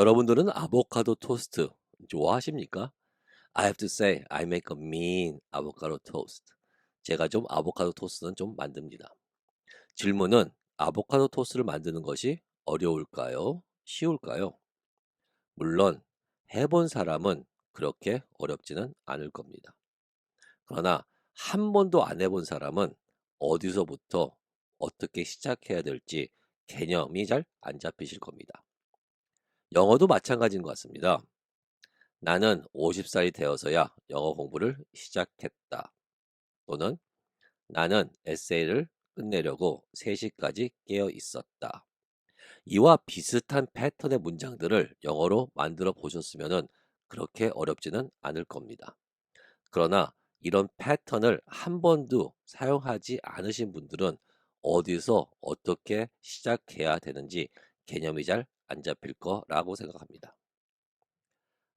여러분들은 아보카도 토스트 좋아하십니까? I have to say, I make a mean avocado toast. 제가 좀 아보카도 토스트는 좀 만듭니다. 질문은 아보카도 토스트를 만드는 것이 어려울까요? 쉬울까요? 물론 해본 사람은 그렇게 어렵지는 않을 겁니다. 그러나 한 번도 안 해본 사람은 어디서부터 어떻게 시작해야 될지 개념이 잘 안 잡히실 겁니다. 영어도 마찬가지인 것 같습니다. 나는 50살이 되어서야 영어 공부를 시작했다. 또는 나는 에세이를 끝내려고 3시까지 깨어 있었다. 이와 비슷한 패턴의 문장들을 영어로 만들어 보셨으면 그렇게 어렵지는 않을 겁니다. 그러나 이런 패턴을 한 번도 사용하지 않으신 분들은 어디서 어떻게 시작해야 되는지 개념이 잘 안 잡힐 거라고 생각합니다.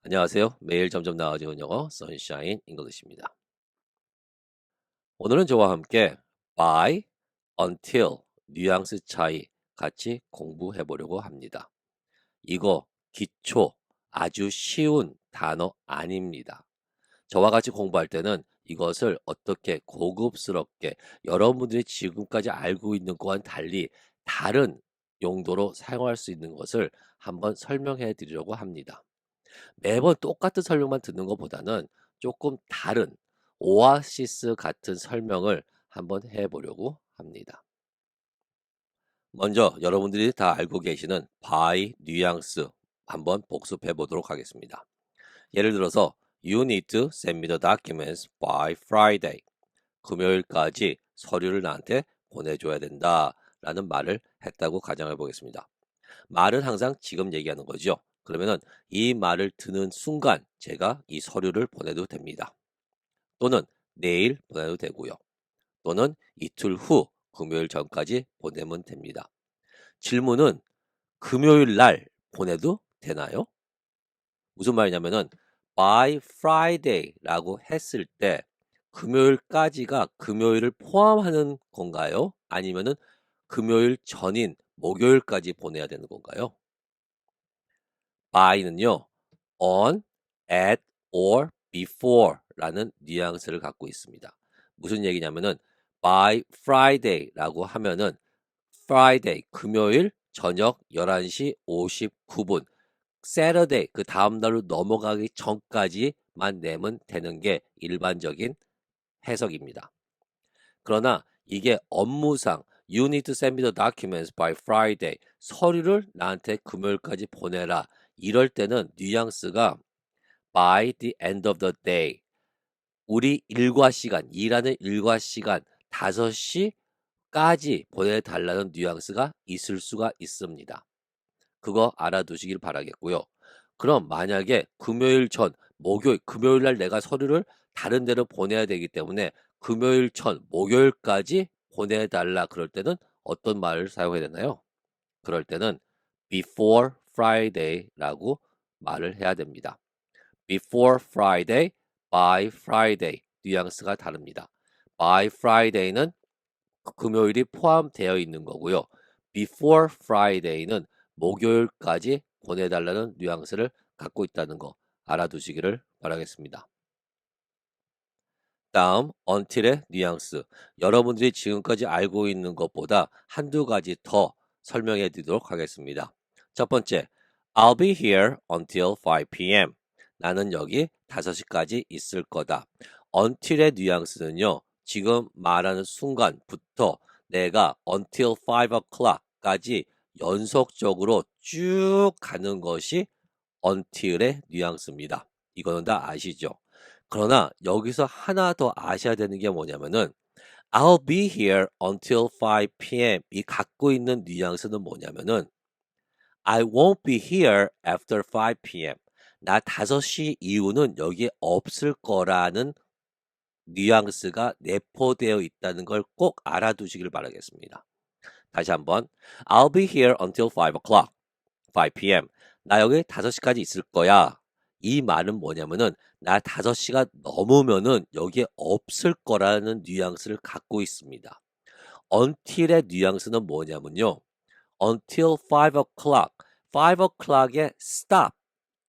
안녕하세요. 매일 점점 나아지는 영어 선샤인 잉글리시입니다. 오늘은 저와 함께 by, until 뉘앙스 차이 같이 공부해 보려고 합니다. 이거 기초 아주 쉬운 단어 아닙니다. 저와 같이 공부할 때는 이것을 어떻게 고급스럽게 여러분들이 지금까지 알고 있는 것과는 달리 다른 용도로 사용할 수 있는 것을 한번 설명해 드리려고 합니다. 매번 똑같은 설명만 듣는 것보다는 조금 다른 오아시스 같은 설명을 한번 해 보려고 합니다. 먼저 여러분들이 다 알고 계시는 by 뉘앙스 한번 복습해 보도록 하겠습니다. 예를 들어서 You need to send me the documents by Friday. 금요일까지 서류를 나한테 보내줘야 된다. 라는 말을 했다고 가정해 보겠습니다. 말은 항상 지금 얘기하는 거죠. 그러면은 이 말을 듣는 순간 제가 이 서류를 보내도 됩니다. 또는 내일 보내도 되고요. 또는 이틀 후 금요일 전까지 보내면 됩니다. 질문은 금요일 날 보내도 되나요? 무슨 말이냐면은 by Friday라고 했을 때 금요일까지가 금요일을 포함하는 건가요? 아니면은 금요일 전인 목요일까지 보내야 되는 건가요? by는요, on, at, or before 라는 뉘앙스를 갖고 있습니다. 무슨 얘기냐면은 by Friday라고 하면은 Friday, 금요일 저녁 11시 59분, Saturday, 그 다음 날로 넘어가기 전까지만 내면 되는 게 일반적인 해석입니다. 그러나 이게 업무상 You need to send me the documents by Friday. 서류를 나한테 금요일까지 보내라. 이럴 때는 뉘앙스가 by the end of the day. 우리 일과 시간, 일하는 일과 시간 5시까지 보내달라는 뉘앙스가 있을 수가 있습니다. 그거 알아두시길 바라겠고요. 그럼 만약에 금요일 전, 목요일, 금요일 날 내가 서류를 다른 데로 보내야 되기 때문에 금요일 전, 목요일까지 보내달라 그럴 때는 어떤 말을 사용해야 되나요? 그럴 때는 before Friday라고 말을 해야 됩니다. before Friday, by Friday 뉘앙스가 다릅니다. by Friday는 금요일이 포함되어 있는 거고요. before Friday는 목요일까지 보내달라는 뉘앙스를 갖고 있다는 거 알아두시기를 바라겠습니다. 다음 until의 뉘앙스 여러분들이 지금까지 알고 있는 것보다 한두 가지 더 설명해 드리도록 하겠습니다. 첫 번째 I'll be here until 5 p.m. 나는 여기 5시까지 있을 거다. until의 뉘앙스는요. 지금 말하는 순간부터 내가 until 5 o'clock까지 연속적으로 쭉 가는 것이 until의 뉘앙스입니다. 이거는 다 아시죠? 그러나 여기서 하나 더 아셔야 되는 게 뭐냐면은 I'll be here until 5 p.m. 이 갖고 있는 뉘앙스는 뭐냐면은 I won't be here after 5 p.m. 나 5시 이후는 여기에 없을 거라는 뉘앙스가 내포되어 있다는 걸 꼭 알아두시길 바라겠습니다. 다시 한번 I'll be here until 5 o'clock, 5 p.m. 나 여기 5시까지 있을 거야. 이 말은 뭐냐면은 나 5시가 넘으면은 여기에 없을 거라는 뉘앙스를 갖고 있습니다. until의 뉘앙스는 뭐냐면요. until 5 o'clock, 5 o'clock에 stop.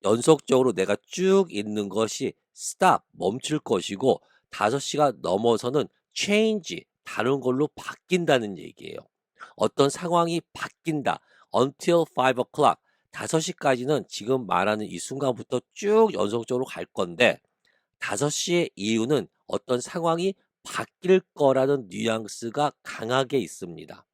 연속적으로 내가 쭉 있는 것이 stop, 멈출 것이고 5시가 넘어서는 change, 다른 걸로 바뀐다는 얘기예요. 어떤 상황이 바뀐다. until 5 o'clock. 5시까지는 지금 말하는 이 순간부터 쭉 연속적으로 갈 건데 5시의 이유는 어떤 상황이 바뀔 거라는 뉘앙스가 강하게 있습니다.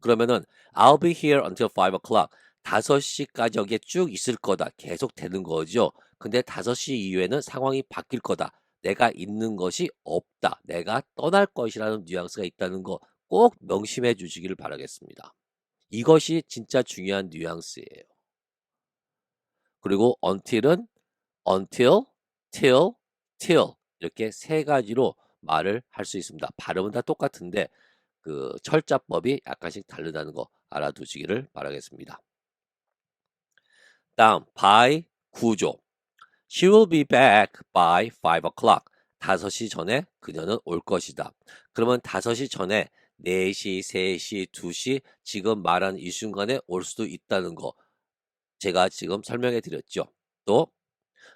그러면은 I'll be here until 5 o'clock. 5시까지 여기에 쭉 있을 거다. 계속 되는 거죠. 근데 5시 이후에는 상황이 바뀔 거다. 내가 있는 것이 없다. 내가 떠날 것이라는 뉘앙스가 있다는 거 꼭 명심해 주시기를 바라겠습니다. 이것이 진짜 중요한 뉘앙스예요. 그리고 until은 until, till, till 이렇게 세 가지로 말을 할 수 있습니다. 발음은 다 똑같은데 그 철자법이 약간씩 다르다는 거 알아두시기를 바라겠습니다. 다음 by 구조 She will be back by 5 o'clock. 5시 전에 그녀는 올 것이다. 그러면 5시 전에 4시, 3시, 2시 지금 말한 이 순간에 올 수도 있다는 거 제가 지금 설명해 드렸죠. 또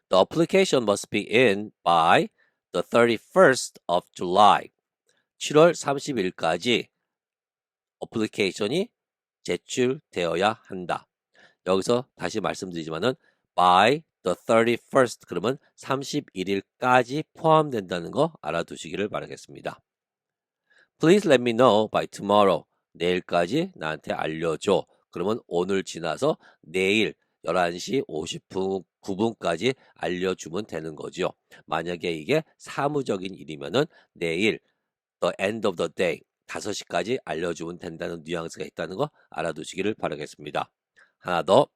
The application must be in by the 31st of July. 7월 30일까지 어플리케이션이 제출되어야 한다. 여기서 다시 말씀드리지만은 by the 31st 그러면 31일까지 포함된다는 거 알아두시기를 바라겠습니다. Please let me know by tomorrow. 내일까지 나한테 알려줘. 그러면 오늘 지나서 내일 11시 50분 9분까지 알려주면 되는 거죠. 만약에 이게 사무적인 일이면은 내일 the end of the day 5시까지 알려주면 된다는 뉘앙스가 있다는 거 알아두시기를 바라겠습니다. 하나 더.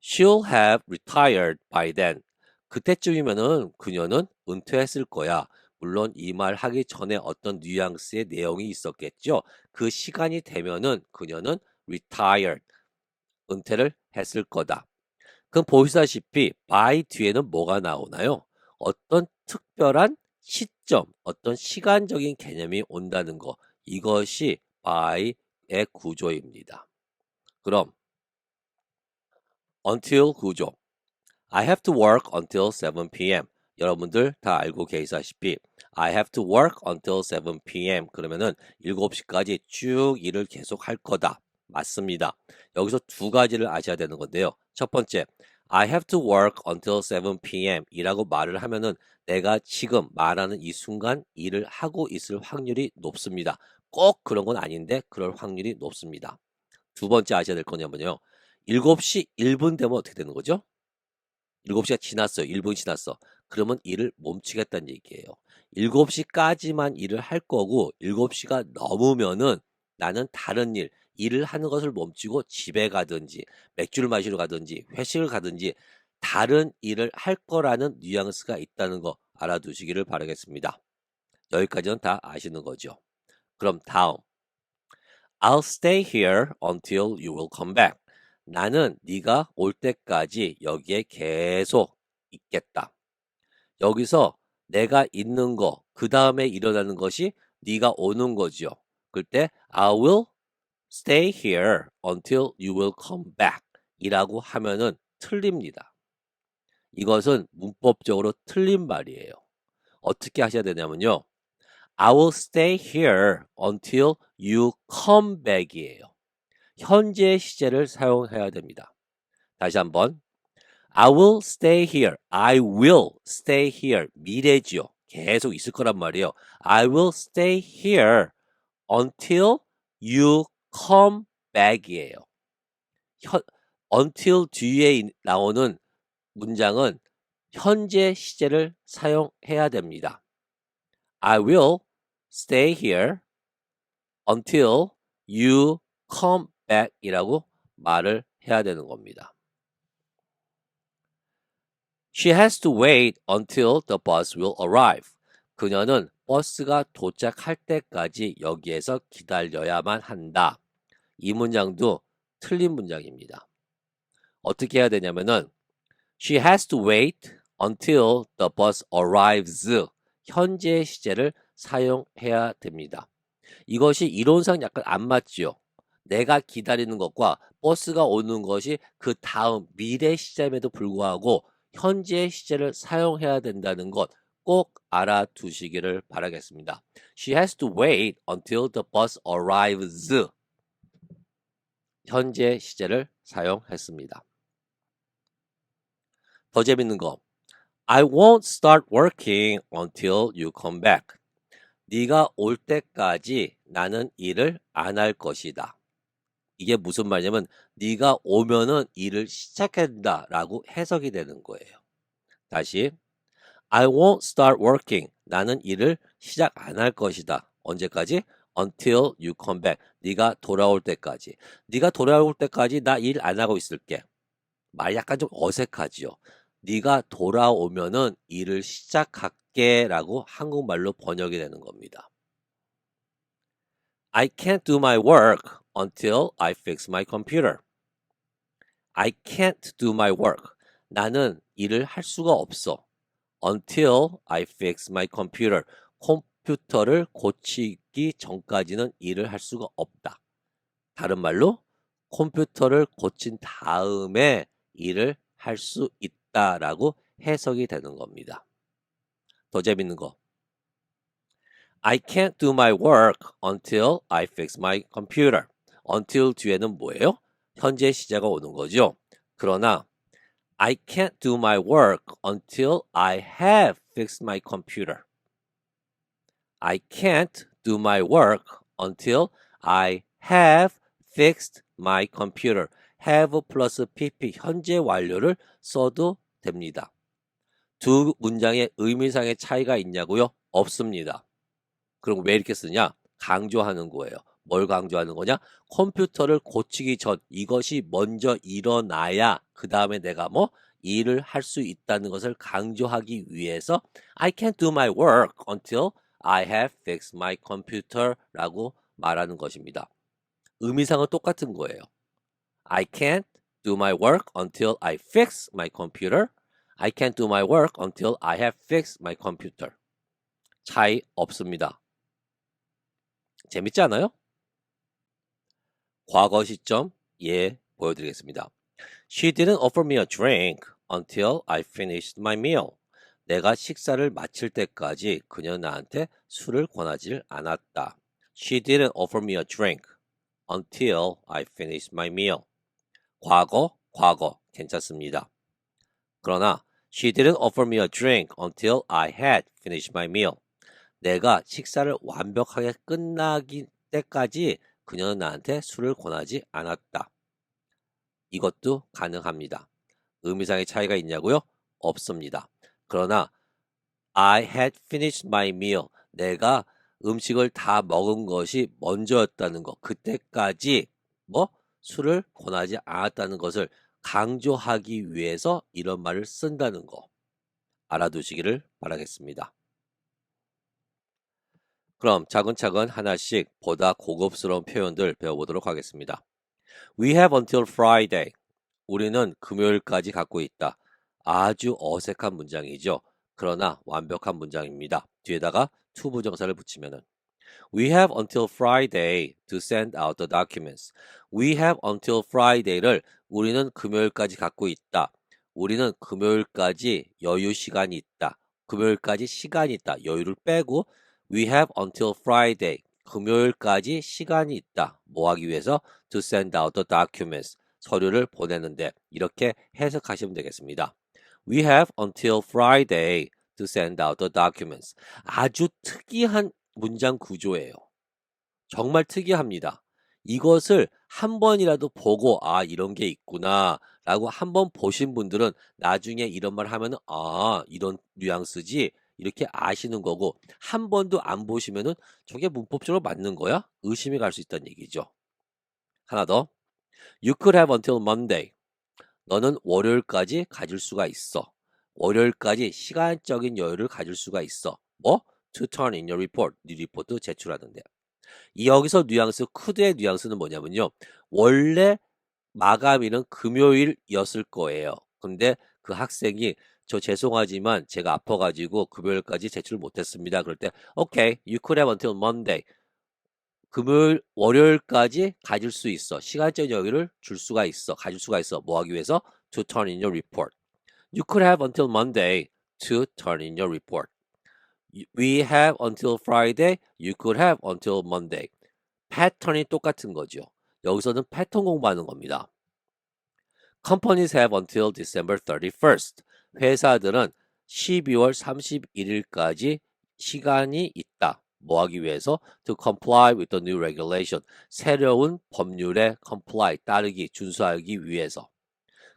She'll have retired by then. 그때쯤이면은 그녀는 은퇴했을 거야. 물론 이 말 하기 전에 어떤 뉘앙스의 내용이 있었겠죠. 그 시간이 되면은 그녀는 retired, 은퇴를 했을 거다. 그럼 보시다시피 by 뒤에는 뭐가 나오나요? 어떤 특별한 시점, 어떤 시간적인 개념이 온다는 거. 이것이 by의 구조입니다. 그럼 until 구조. I have to work until 7 p.m. 여러분들 다 알고 계시다시피 I have to work until 7 p.m. 그러면은 7시까지 쭉 일을 계속 할 거다. 맞습니다. 여기서 두 가지를 아셔야 되는 건데요. 첫 번째, I have to work until 7 p.m. 이라고 말을 하면은 내가 지금 말하는 이 순간 일을 하고 있을 확률이 높습니다. 꼭 그런 건 아닌데 그럴 확률이 높습니다. 두 번째 아셔야 될 거냐면요. 7시 1분 되면 어떻게 되는 거죠? 7시가 지났어요. 1분 지났어. 그러면 일을 멈추겠다는 얘기예요. 7시까지만 일을 할 거고 7시가 넘으면은 나는 다른 일, 일을 하는 것을 멈추고 집에 가든지 맥주를 마시러 가든지 회식을 가든지 다른 일을 할 거라는 뉘앙스가 있다는 거 알아두시기를 바라겠습니다. 여기까지는 다 아시는 거죠. 그럼 다음. I'll stay here until you will come back. 나는 네가 올 때까지 여기에 계속 있겠다. 여기서 내가 있는 거, 그 다음에 일어나는 것이 네가 오는 거죠. 그때 I will stay here until you will come back 이라고 하면은 틀립니다. 이것은 문법적으로 틀린 말이에요. 어떻게 하셔야 되냐면요. I will stay here until you come back이에요. 현재 시제를 사용해야 됩니다. 다시 한번. I will stay here. I will stay here. 미래지요. 계속 있을 거란 말이에요. I will stay here until you come back이에요. 현, until 뒤에 나오는 문장은 현재 시제를 사용해야 됩니다. I will stay here until you come back 이라고 말을 해야 되는 겁니다. She has to wait until the bus will arrive. 그녀는 버스가 도착할 때까지 여기에서 기다려야만 한다. 이 문장도 틀린 문장입니다. 어떻게 해야 되냐면은 She has to wait until the bus arrives. 현재 시제를 사용해야 됩니다. 이것이 이론상 약간 안 맞지요. 내가 기다리는 것과 버스가 오는 것이 그 다음 미래 시점에도 불구하고 현재 시제를 사용해야 된다는 것 꼭 알아두시기를 바라겠습니다. She has to wait until the bus arrives. 현재 시제를 사용했습니다. 더 재밌는 거. I won't start working until you come back. 네가 올 때까지 나는 일을 안 할 것이다. 이게 무슨 말이냐면 네가 오면은 일을 시작한다라고 해석이 되는 거예요. 다시 I won't start working. 나는 일을 시작 안 할 것이다. 언제까지? Until you come back. 네가 돌아올 때까지. 네가 돌아올 때까지 나 일 안 하고 있을게. 말 약간 좀 어색하지요. 네가 돌아오면은 일을 시작할게라고 한국말로 번역이 되는 겁니다. I can't do my work until I fix my computer. I can't do my work. 나는 일을 할 수가 없어. Until I fix my computer. 컴퓨터를 고치기 전까지는 일을 할 수가 없다. 다른 말로 컴퓨터를 고친 다음에 일을 할 수 있다라고 해석이 되는 겁니다. 더 재밌는 거. I can't do my work until I fix my computer. Until 뒤에는 뭐예요? 현재 시제가 오는 거죠. 그러나 I can't do my work until I have fixed my computer. I can't do my work until I have fixed my computer. have 플러스 pp 현재 완료를 써도 됩니다. 두 문장의 의미상의 차이가 있냐고요? 없습니다. 그럼 왜 이렇게 쓰냐? 강조하는 거예요. 뭘 강조하는 거냐? 컴퓨터를 고치기 전 이것이 먼저 일어나야 그 다음에 내가 뭐 일을 할 수 있다는 것을 강조하기 위해서 I can't do my work until I have fixed my computer 라고 말하는 것입니다. 의미상은 똑같은 거예요. I can't do my work until I fix my computer. I can't do my work until I have fixed my computer. 차이 없습니다. 재밌지 않아요? 과거 시점 예 보여드리겠습니다. She didn't offer me a drink until I finished my meal. 내가 식사를 마칠 때까지 그녀 나한테 술을 권하지 않았다. She didn't offer me a drink until I finished my meal. 과거, 과거 괜찮습니다. 그러나 She didn't offer me a drink until I had finished my meal. 내가 식사를 완벽하게 끝나기 때까지 그녀는 나한테 술을 권하지 않았다. 이것도 가능합니다. 의미상의 차이가 있냐고요? 없습니다. 그러나 I had finished my meal. 내가 음식을 다 먹은 것이 먼저였다는 것. 그때까지 뭐 술을 권하지 않았다는 것을 강조하기 위해서 이런 말을 쓴다는 거. 알아두시기를 바라겠습니다. 그럼 차근차근 하나씩 보다 고급스러운 표현들 배워보도록 하겠습니다. We have until Friday. 우리는 금요일까지 갖고 있다. 아주 어색한 문장이죠. 그러나 완벽한 문장입니다. 뒤에다가 to 부정사를 붙이면은 We have until Friday to send out the documents. We have until Friday를 우리는 금요일까지 갖고 있다. 우리는 금요일까지 여유 시간이 있다. 금요일까지 시간이 있다. 여유를 빼고 We have until Friday. 금요일까지 시간이 있다. 뭐 하기 위해서? To send out the documents. 서류를 보내는데 이렇게 해석하시면 되겠습니다. We have until Friday to send out the documents. 아주 특이한 문장 구조예요. 정말 특이합니다. 이것을 한 번이라도 보고 아 이런 게 있구나 라고 한 번 보신 분들은 나중에 이런 말 하면은 아 이런 뉘앙스지 이렇게 아시는 거고 한 번도 안 보시면은 저게 문법적으로 맞는 거야? 의심이 갈 수 있다는 얘기죠. 하나 더. You could have until Monday. 너는 월요일까지 가질 수가 있어. 월요일까지 시간적인 여유를 가질 수가 있어. 뭐? To turn in your report. 네 리포트 제출하는데. 이 여기서 뉘앙스, could의 뉘앙스는 뭐냐면요. 원래 마감일은 금요일이었을 거예요. 근데 그 학생이 저 죄송하지만 제가 아파가지고 금요일까지 제출 못했습니다. 그럴 때, okay, you could have until Monday. 금요일, 월요일까지 가질 수 있어. 시간적 여유를 줄 수가 있어. 가질 수가 있어. 뭐 하기 위해서? To turn in your report. You could have until Monday to turn in your report. We have until Friday. You could have until Monday. 패턴이 똑같은 거죠. 여기서는 패턴 공부하는 겁니다. Companies have until December 31st. 회사들은 12월 31일까지 시간이 있다. 뭐 하기 위해서? To comply with the new regulation. 새로운 법률에 comply, 따르기, 준수하기 위해서.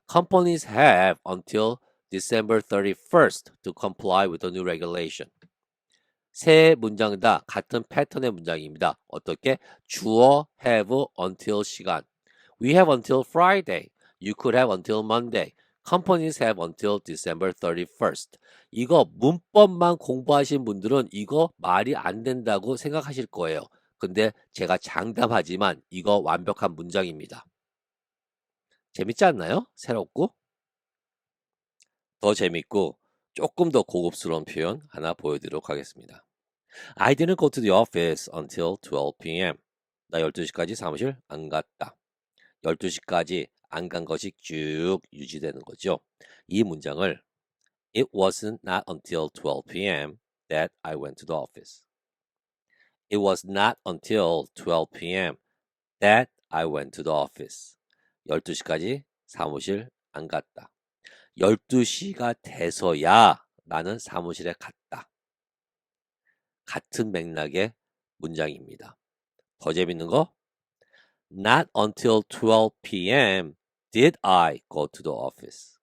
Companies have until December 31st to comply with the new regulation. 세 문장 다 같은 패턴의 문장입니다. 어떻게? 주어 have until 시간. We have until Friday. You could have until Monday. Companies have until December 31st. 이거 문법만 공부하신 분들은 이거 말이 안 된다고 생각하실 거예요. 근데 제가 장담하지만 이거 완벽한 문장입니다. 재밌지 않나요? 새롭고? 더 재밌고 조금 더 고급스러운 표현 하나 보여드리도록 하겠습니다. I didn't go to the office until 12 p.m. 나 12시까지 사무실 안 갔다. 12시까지 안 간 것이 쭉 유지되는 거죠. 이 문장을 It wasn't not until 12 p.m. that I went to the office. It was not until 12 p.m. that I went to the office. 12시까지 사무실 안 갔다. 12시가 돼서야 나는 사무실에 갔다. 같은 맥락의 문장입니다. 더 재밌는 거? Not until 12 p.m. did I go to the office.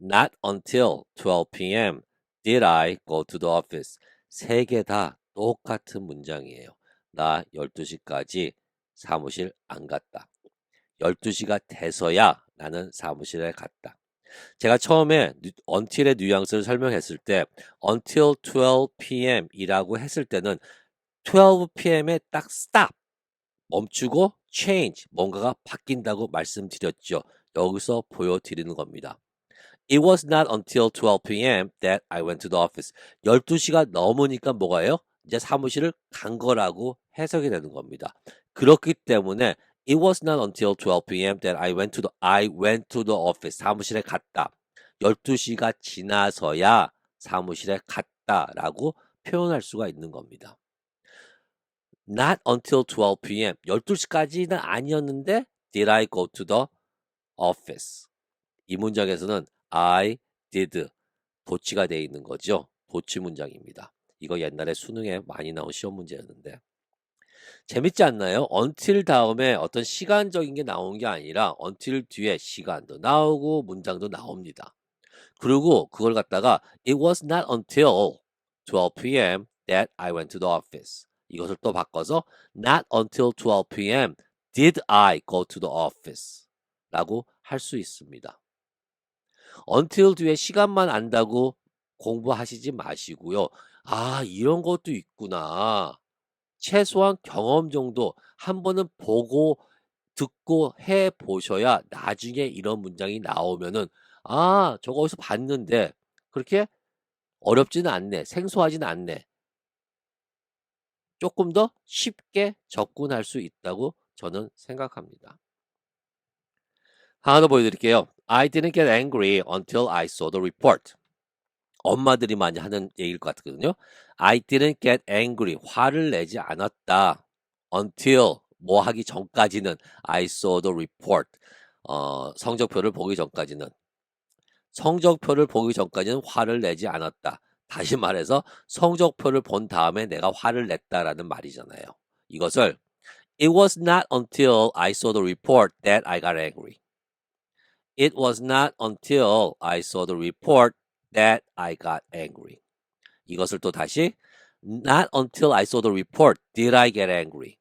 Not until 12 p.m. did I go to the office. 세 개 다 똑같은 문장이에요. 나 12시까지 사무실 안 갔다. 12시가 돼서야 나는 사무실에 갔다. 제가 처음에 until의 뉘앙스를 설명했을 때 until 12 p.m. 이라고 했을 때는 12 p.m.에 딱 stop 멈추고 change 뭔가가 바뀐다고 말씀드렸죠. 여기서 보여드리는 겁니다. It was not until 12 p.m. that I went to the office. 12시가 넘으니까 뭐가요? 이제 사무실을 간 거라고 해석이 되는 겁니다. 그렇기 때문에 It was not until 12 p.m. that I went to the I went to the office. 사무실에 갔다. 12시가 지나서야 사무실에 갔다라고 표현할 수가 있는 겁니다. Not until 12 p.m. 12시까지는 아니었는데 did I go to the office. 이 문장에서는 I did 도치가 되어 있는 거죠. 도치 문장입니다. 이거 옛날에 수능에 많이 나온 시험 문제였는데 재밌지 않나요? until 다음에 어떤 시간적인 게 나온 게 아니라 until 뒤에 시간도 나오고 문장도 나옵니다. 그리고 그걸 갖다가 it was not until 12 p.m. that I went to the office. 이것을 또 바꿔서 not until 12 p.m. did I go to the office. 라고 할 수 있습니다. until 뒤에 시간만 안다고 공부하시지 마시고요. 아, 이런 것도 있구나. 최소한 경험 정도 한 번은 보고 듣고 해 보셔야 나중에 이런 문장이 나오면은 아, 저거 어디서 봤는데 그렇게 어렵지는 않네. 생소하지는 않네. 조금 더 쉽게 접근할 수 있다고 저는 생각합니다. 하나 더 보여드릴게요. I didn't get angry until I saw the report. 엄마들이 많이 하는 얘기일 것 같거든요. I didn't get angry. 화를 내지 않았다. until 뭐 하기 전까지는 I saw the report. 어, 성적표를 보기 전까지는 성적표를 보기 전까지는 화를 내지 않았다. 다시 말해서 성적표를 본 다음에 내가 화를 냈다라는 말이잖아요. 이것을 It was not until I saw the report that I got angry. It was not until I saw the report that I got angry. 이것을 또 다시 Not until I saw the report did I get angry.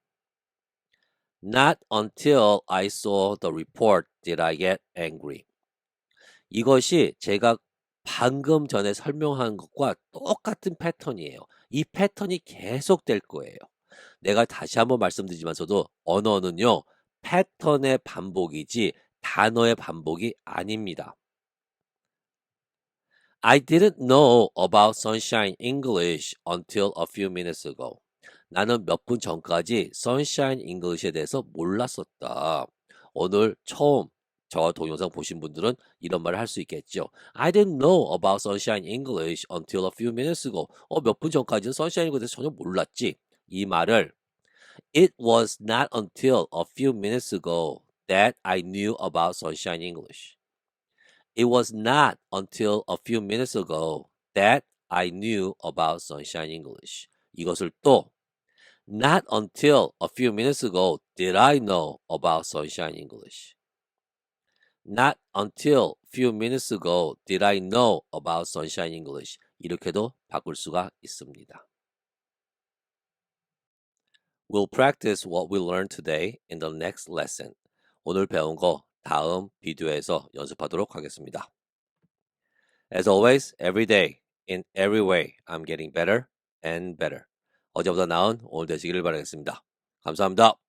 Not until I saw the report did I get angry. 이것이 제가 방금 전에 설명한 것과 똑같은 패턴이에요. 이 패턴이 계속될 거예요. 내가 다시 한번 말씀드리지만서도 언어는요, 패턴의 반복이지 단어의 반복이 아닙니다. I didn't know about sunshine English until a few minutes ago. 나는 몇 분 전까지 Sunshine English에 대해서 몰랐었다. 오늘 처음 저와 동영상 보신 분들은 이런 말을 할 수 있겠죠. I didn't know about Sunshine English until a few minutes ago. 어, 몇 분 전까지는 Sunshine English에 전혀 몰랐지. 이 말을 It was not until a few minutes ago that I knew about Sunshine English. It was not until a few minutes ago that I knew about Sunshine English. 이것을 또 Not until a few minutes ago did I know about Sunshine English. Not until few minutes ago did I know about Sunshine English. 이렇게도 바꿀 수가 있습니다. We'll practice what we learned today in the next lesson. 오늘 배운 거 다음 비디오에서 연습하도록 하겠습니다. As always, every day, in every way, I'm getting better and better. 어제보다 나은 오늘 되시기를 바라겠습니다. 감사합니다.